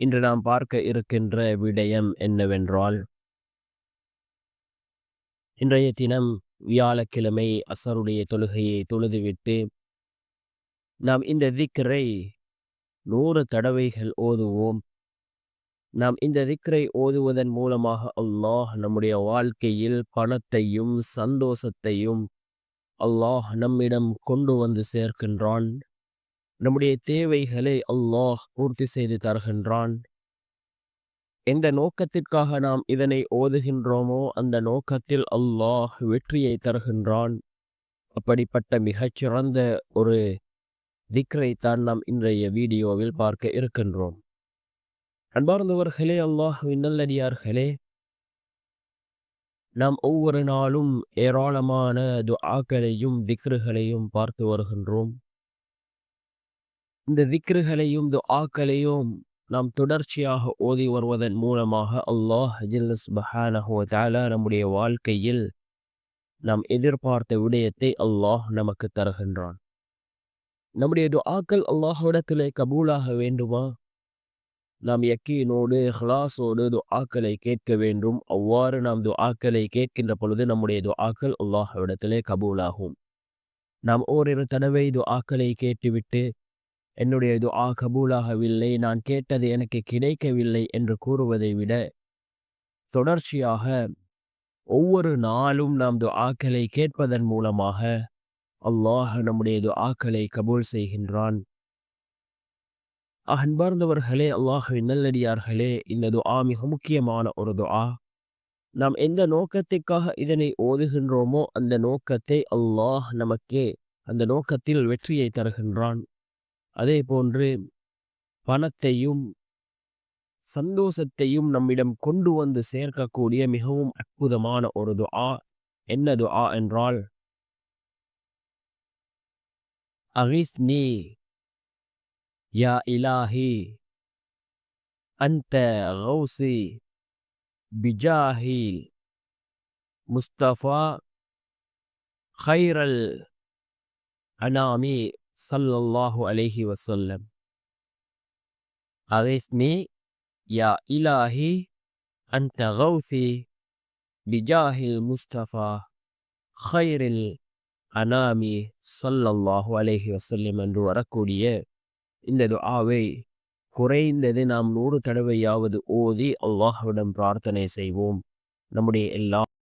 இன்று நாம் பார்க்க இருக்கின்ற விடயம் என்னவென்றால் இன்றைய தினம் வியாழக்கிழமை அசருடைய தொழுகையை தொழுதுவிட்டு நாம் இந்த திக்கரை நூறு தடவைகள் ஓதுவோம். நாம் இந்த திக்ரை ஓதுவதன் மூலமாக அல்லாஹ் நம்முடைய வாழ்க்கையில் பணத்தையும் சந்தோஷத்தையும் அல்லாஹ் நம்மிடம் கொண்டு வந்து சேர்க்கின்றான். நம்முடைய தேவைகளை அல்லாஹ் பூர்த்தி செய்து தருகின்றான். எந்த நோக்கத்திற்காக நாம் இதனை ஓதுகின்றோமோ அந்த நோக்கத்தில் அல்லாஹ் வெற்றியை தருகின்றான். அப்படிப்பட்ட மிகச்சிறந்த ஒரு திக்ரை தான் நாம் இன்றைய வீடியோவில் பார்க்க இருக்கின்றோம். அன்பார்ந்தவர்களே அல்லாஹ் நல்லடியார்களே நாம் ஒவ்வொரு நாளும் ஏராளமான துஆக்களையும் திக்ருகளையும் பார்த்து வருகின்றோம். இந்த திக்ருகளையும் துஆக்களையும் நாம் தொடர்ச்சியாக ஓதி வருவதன் மூலமாக அல்லாஹ் ஜில்லஸ் தாலா நம்முடைய வாழ்க்கையில் நாம் எதிர்பார்த்த விடயத்தை அல்லாஹ் நமக்கு தருகின்றான். நம்முடைய துஆக்கள் அல்லாஹ்விடத்திலே கபூலாக வேண்டுமா? நாம் யக்கீனோடு ஹலாஸோடு துஆக்களை கேட்க வேண்டும். அவ்வாறு நாம் துஆக்களை கேட்கின்ற பொழுது நம்முடைய துஆக்கள் அல்லாஹ்விடத்திலே கபூலாகும். நாம் ஓரிரு தடவை துஆக்களை கேட்டுவிட்டு என்னுடைய துஆ கபூலாகவில்லை நான் கேட்டது எனக்கு கிடைக்கவில்லை என்று கூறுவதை விட தொடர்ச்சியாக ஒவ்வொரு நாளும் நாம் துஆக்களை கேட்பதன் மூலமாக அல்லாஹ் நம்முடைய துஆக்களை கபூல் செய்கின்றான். அன்பார்ந்தவர்களே அல்லாஹுவின் நல்லடியார்களே இந்த துஆ மிக முக்கியமான ஒரு துஆ நாம் எந்த நோக்கத்திற்காக இதனை ஓதுகின்றோமோ அந்த நோக்கத்தை அல்லாஹ் நமக்கே அந்த நோக்கத்தில் வெற்றியை தருகின்றான். அதே போன்று பணத்தையும் சந்தோஷத்தையும் நம்மிடம் கொண்டு வந்து சேர்க்கக்கூடிய மிகவும் அற்புதமான ஒரு துஆ என்ன துஆ என்றால் அகிஸ்னி யா இலாஹி அன்த கௌசி பிஜாஹி முஸ்தபா خير الأنام சல்லாஹு அலேஹி வசல்லம் அரிஃப்னி யா இலாஹி அன்ட கௌஃபி பிஜாஹில் முஸ்தபா ஹைரில் அனாமி சொல்லல்லாஹு அலேஹி வசல்லம் என்று வரக்கூடிய இந்த துஆவை குறைந்தது நாம் நூறு தடவையாவது ஓதி அல்லாஹ்விடம் பிரார்த்தனை செய்வோம். நம்முடைய எல்லா